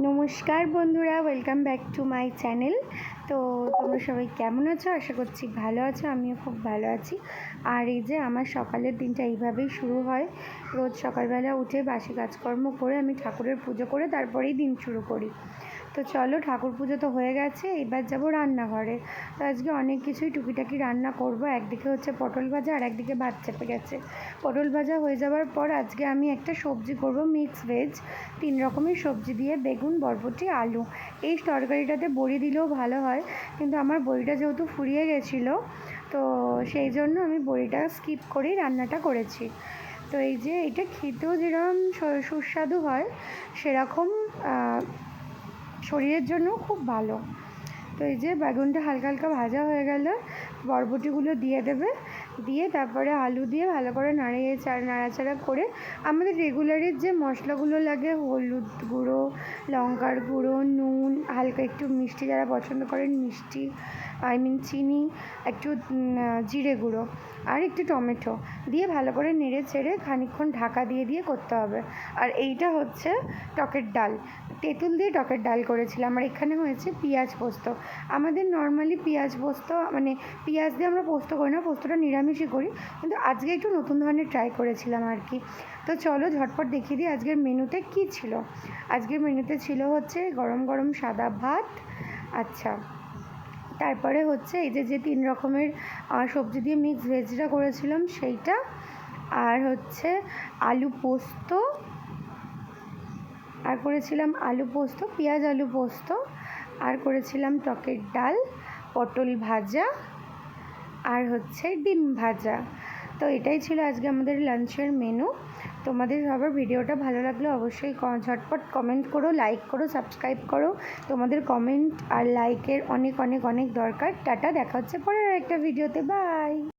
নমস্কার বন্ধুরা welcome back to my channel তো তোমরা সবাই কেমন আছো? আশা করছি ভালো আছো, আমিও খুব ভালো আছি। আর এই যে আমার সকালের দিনটা এইভাবেই শুরু হয়। রোজ সকালবেলা উঠে বাসি কাজকর্ম করে আমি ঠাকুরের পুজো করে তারপরেই দিন শুরু করি। তো চলো, ঠাকুর পুজো তো হয়ে গেছে, এবার যাব রান্নাঘরে। তো আজকে অনেক কিছুই টুকিটাকি রান্না করব। একদিকে হচ্ছে পটল ভাজা, আর একদিকে ভাত চেপে গেছে। পটল ভাজা হয়ে যাওয়ার পর আজকে আমি একটা সবজি করব মিক্স ভেজ তিন রকমের সবজি দিয়ে বেগুন, বরবটি, আলু। এই তরকারিটাতে বড়ি দিলেও ভালো হয়, কিন্তু আমার বড়িটা যেহেতু ফুরিয়ে গেছিল, তো সেই জন্য আমি বড়িটা স্কিপ করেই রান্নাটা করেছি। তো এই যে এটা খেতেও যেরকম সুস্বাদু হয়, সেরকম শরীরের জন্য খুব ভালো। তো এই যে বেগুনটা হালকা হালকা ভাজা হয়ে গেল, বরবটিগুলো দিয়ে দেবে। দিয়ে তারপরে আলু দিয়ে ভালো করে নাড়িয়ে চা- নাড়াচাড়া করে আমাদের রেগুলারের যে মশলাগুলো লাগে, হলুদ গুঁড়ো, লঙ্কার গুঁড়ো, নুন, হালকা একটু মিষ্টি যারা পছন্দ করেন, মিষ্টি, আই মিন চিনি, একটু জিরে গুঁড়ো। আর একটু টমেটো দিয়ে ভালো করে নেড়ে চেড়ে খানিকক্ষণ ঢাকা দিয়ে দিয়ে করতে হবে। আর এইটা হচ্ছে টকের ডাল। তেঁতুল দিয়ে টকের ডাল করেছিলাম। আর এখানে হয়েছে পেঁয়াজ পোস্ত। আমাদের নর্মালি পেঁয়াজ পোস্ত মানে পেঁয়াজ দিয়ে আমরা পোস্ত করি না, পোস্তটা নিরামিষই করি। কিন্তু আজকে একটু নতুন ধরনের ট্রাই করেছিলাম আর কি। তো চলো ঝটপট দেখিয়ে দিই আজকের মেনুতে কী ছিল। আজকের মেনুতে ছিল হচ্ছে গরম গরম সাদা ভাত। আচ্ছা। তারপরে হচ্ছে এই যে যে তিন রকমের সবজি দিয়ে মিক্স ভেজটা করেছিলাম সেইটা। আর হচ্ছে আলু পোস্ত। আর করেছিলাম আলু পোস্ত, পেঁয়াজ আলু পোস্ত। আর করেছিলাম টকের ডাল, পটল ভাজা। আর হচ্ছে ডিম ভাজা। তো এটাই ছিল আজকে আমাদের লাঞ্চের মেনু তোমাদের সবার ভিডিওটা ভালো লাগলে অবশ্যই ঝটপট কমেন্ট করো লাইক করো সাবস্ক্রাইব করো। তোমাদের কমেন্ট আর লাইকের অনেক অনেক অনেক দরকার। টাটা, দেখা হচ্ছে পরের একটা ভিডিওতে বাই